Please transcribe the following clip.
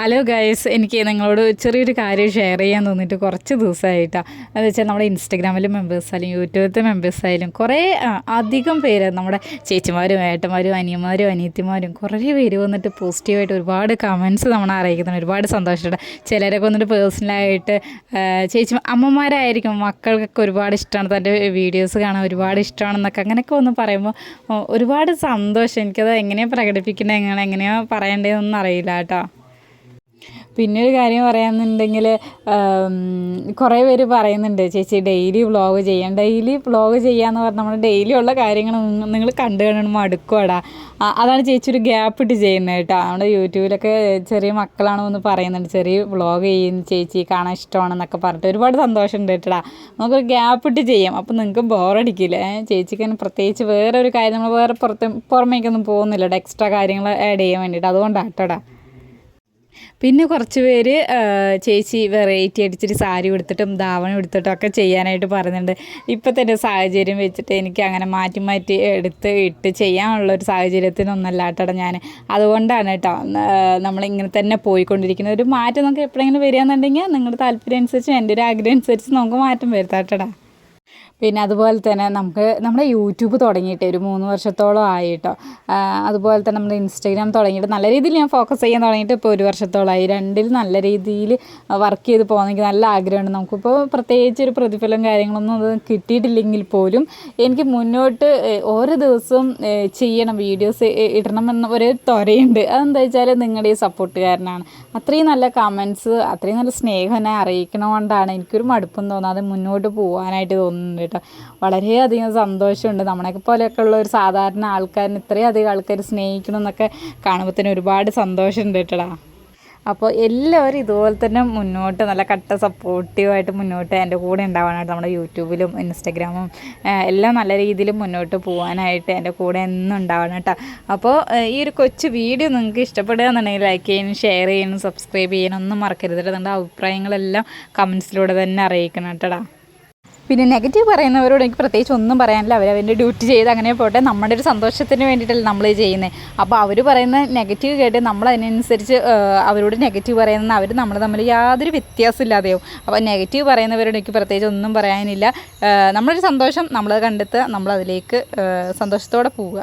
Hello guys എനിക്ക് നിങ്ങളോട് ചെറിയൊരു കാര്യം ഷെയർ ചെയ്യാൻ തോന്നിയിട്ട് കുറച്ച് ദിവസമായിട്ടാണ് എന്ന് വെച്ചാൽ നമ്മുടെ ഇൻസ്റ്റഗ്രാമിലെ മെമ്പേഴ്സ് ആയാലും യൂട്യൂബിലത്തെ മെമ്പേഴ്സ് ആയാലും കുറേ അധികം പേര് നമ്മുടെ ചേച്ചിമാരും ഏട്ടന്മാരും അനിയന്മാരും അനിയത്തിമാരും കുറേ പേര് വന്നിട്ട് പോസിറ്റീവായിട്ട് ഒരുപാട് കമൻസ് നമ്മളെ അറിയിക്കുന്നുണ്ട്. ഒരുപാട് സന്തോഷമുണ്ട് ചിലരൊക്കെ വന്നിട്ട് പേഴ്സണലായിട്ട് ചേച്ചി അമ്മമാരായിരിക്കും മക്കൾക്കൊക്കെ ഒരുപാട് ഇഷ്ടമാണ് തന്റെ വീഡിയോസ് കാണാൻ ഒരുപാട് ഇഷ്ടമാണെന്നൊക്കെ അങ്ങനെയൊക്കെ ഒന്ന് പറയുമ്പോൾ ഒരുപാട് സന്തോഷം. എനിക്കത് എങ്ങനെയാണ് പ്രകടിപ്പിക്കേണ്ടത് എങ്ങനെ എങ്ങനെയാണ് പറയേണ്ടതെന്നൊന്നും അറിയില്ല കേട്ടോ. പിന്നെ ഒരു കാര്യം പറയാന്നുണ്ടെങ്കിൽ കുറേ പേര് പറയുന്നുണ്ട് ചേച്ചി ഡെയിലി വ്ളോഗ് ചെയ്യാം. ഡെയിലി വ്ളോഗ് ചെയ്യാന്ന് പറഞ്ഞാൽ നമ്മുടെ ഡെയിലി ഉള്ള കാര്യങ്ങൾ നിങ്ങൾ കണ്ടു കണ്ടു മടുക്കുവാടാ. അതാണ് ചേച്ചി ഒരു ഗ്യാപ്പ് ഇട്ട് ചെയ്യുന്നത് കേട്ടോ. നമ്മുടെ യൂട്യൂബിലൊക്കെ ചെറിയ മക്കളാണോ എന്ന് പറയുന്നുണ്ട് ചെറിയ വ്ളോഗ് ചെയ്യുന്ന ചേച്ചി കാണാൻ ഇഷ്ടമാണെന്നൊക്കെ പറഞ്ഞിട്ട്. ഒരുപാട് സന്തോഷമുണ്ട് കേട്ടടാ. നമുക്കൊരു ഗ്യാപ്പ് ഇട്ട് ചെയ്യാം. അപ്പോൾ നിങ്ങൾക്ക് ബോറടിക്കില്ല? ചേച്ചിക്ക് തന്നെ പ്രത്യേകിച്ച് വേറെ ഒരു കാര്യം നമ്മൾ വേറെ പുറത്ത് പുറമേക്കൊന്നും പോകുന്നില്ല എക്സ്ട്രാ കാര്യങ്ങൾ ആഡ് ചെയ്യാൻ വേണ്ടിയിട്ട്. അതുകൊണ്ടാണ് കേട്ടോടാ. പിന്നെ കുറച്ച് പേര് ചേച്ചി വെറൈറ്റി അടിച്ചിട്ട് സാരി ഉടുത്തിട്ടും ധാവണം ഉടുത്തിട്ടും ഒക്കെ ചെയ്യാനായിട്ട് പറയുന്നുണ്ട്. ഇപ്പം തന്നെ സാഹചര്യം വെച്ചിട്ട് എനിക്ക് അങ്ങനെ മാറ്റി മാറ്റി എടുത്ത് ഇട്ട് ചെയ്യാനുള്ള ഒരു സാഹചര്യത്തിനൊന്നല്ല കേട്ടോ ഞാൻ അതുകൊണ്ടാണ് കേട്ടോ നമ്മളിങ്ങനെ തന്നെ പോയിക്കൊണ്ടിരിക്കുന്നത്. ഒരു മാറ്റം നമുക്ക് എപ്പോഴെങ്കിലും വരികയെന്നുണ്ടെങ്കിൽ നിങ്ങളുടെ താല്പര്യം അനുസരിച്ച് എന്റെ ഒരു ആഗ്രഹം അനുസരിച്ച് നമുക്ക് മാറ്റം വരുത്താം പിന്നെ അതുപോലെ തന്നെ നമുക്ക് നമ്മുടെ യൂട്യൂബ് തുടങ്ങിയിട്ട് ഒരു മൂന്ന് വർഷത്തോളം ആയിട്ടോ. അതുപോലെ തന്നെ നമ്മുടെ ഇൻസ്റ്റാഗ്രാം തുടങ്ങിയിട്ട് നല്ല രീതിയിൽ ഞാൻ ഫോക്കസ് ചെയ്യാൻ തുടങ്ങിയിട്ട് ഇപ്പോൾ ഒരു വർഷത്തോളമായി രണ്ടിൽ നല്ല രീതിയിൽ വർക്ക് ചെയ്ത് പോകുന്നെങ്കിൽ നല്ല ആഗ്രഹമുണ്ട്. നമുക്കിപ്പോൾ പ്രത്യേകിച്ച് ഒരു പ്രതിഫലം കാര്യങ്ങളൊന്നും അത് കിട്ടിയിട്ടില്ലെങ്കിൽ പോലും എനിക്ക് മുന്നോട്ട് ഓരോ ദിവസവും ചെയ്യണം. വീഡിയോസ് ഇടണം ഇടണമെന്ന ഒരു ത്വരയുണ്ട്. അതെന്താ വെച്ചാൽ നിങ്ങളുടെ ഈ സപ്പോർട്ടുകാരനാണ് അത്രയും നല്ല കമൻസ് അത്രയും നല്ല സ്നേഹം എന്നെ അറിയിക്കണതുകൊണ്ടാണ് എനിക്കൊരു മടുപ്പും തോന്നാതെ മുന്നോട്ട് പോകാനായിട്ട് തോന്നുന്നുണ്ട് കേട്ടോ. വളരെയധികം സന്തോഷമുണ്ട്. നമ്മളെയൊക്കെ പോലെയൊക്കെ ഉള്ള ഒരു സാധാരണ ആൾക്കാരിന് ഇത്രയും അധികം ആൾക്കാർ സ്നേഹിക്കണം എന്നൊക്കെ കാണുമ്പോൾ തന്നെ ഒരുപാട് സന്തോഷമുണ്ട് കേട്ടോടാ. അപ്പോൾ എല്ലാവരും ഇതുപോലെ തന്നെ മുന്നോട്ട് നല്ല കട്ട സപ്പോർട്ടീവായിട്ട് മുന്നോട്ട് എന്റെ കൂടെ ഉണ്ടാവാനായിട്ട് നമ്മുടെ യൂട്യൂബിലും ഇൻസ്റ്റഗ്രാമും എല്ലാം നല്ല രീതിയിൽ മുന്നോട്ട് പോകാനായിട്ട് എന്റെ കൂടെ എന്നും ഉണ്ടാവണം കേട്ടോ. അപ്പോൾ ഈ ഒരു കൊച്ചു വീഡിയോ നിങ്ങൾക്ക് ഇഷ്ടപ്പെടുകയെന്നുണ്ടെങ്കിൽ ലൈക്ക് ചെയ്യാനും ഷെയർ ചെയ്യാനും സബ്സ്ക്രൈബ് ചെയ്യാനും ഒന്നും മറക്കരുത് നിങ്ങളുടെ അഭിപ്രായങ്ങളെല്ലാം കമൻസിലൂടെ തന്നെ അറിയിക്കണം കേട്ടോടാ. പിന്നെ നെഗറ്റീവ് പറയുന്നവരോട് എനിക്ക് പ്രത്യേകിച്ച് ഒന്നും പറയാനില്ല. അവരുടെ ഡ്യൂട്ടി ചെയ്ത് അങ്ങനെ പോട്ടെ. നമ്മുടെ ഒരു സന്തോഷത്തിന് വേണ്ടിയിട്ടല്ല നമ്മൾ ചെയ്യുന്നത് അപ്പോൾ അവർ പറയുന്ന നെഗറ്റീവ് കേട്ട് നമ്മൾ അതിനനുസരിച്ച് അവരോട് നെഗറ്റീവ് പറയുന്ന അവർ നമ്മൾ തമ്മിൽ യാതൊരു വ്യത്യാസമില്ലാതെയാവും അപ്പോൾ നെഗറ്റീവ് പറയുന്നവരോട് എനിക്ക് പ്രത്യേകിച്ച് ഒന്നും പറയാനില്ല. നമ്മളൊരു സന്തോഷം നമ്മളത് കണ്ടെത്തുക നമ്മളതിലേക്ക് സന്തോഷത്തോടെ പോവുക.